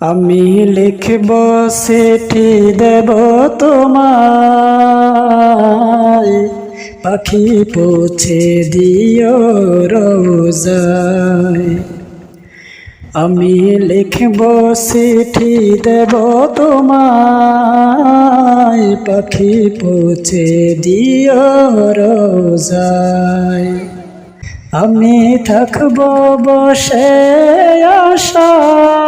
আমি লিখব সেটি দেব তোমায়। পাখি পৌঁছে দিও রোজায়। আমি লিখব চিঠি দেব তোমায়। পাখি পৌঁছে দিও রোজায়। আমি থাকব বসে আশায়।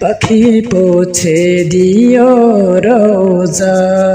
পাখি পৌঁছে দিও রোজায়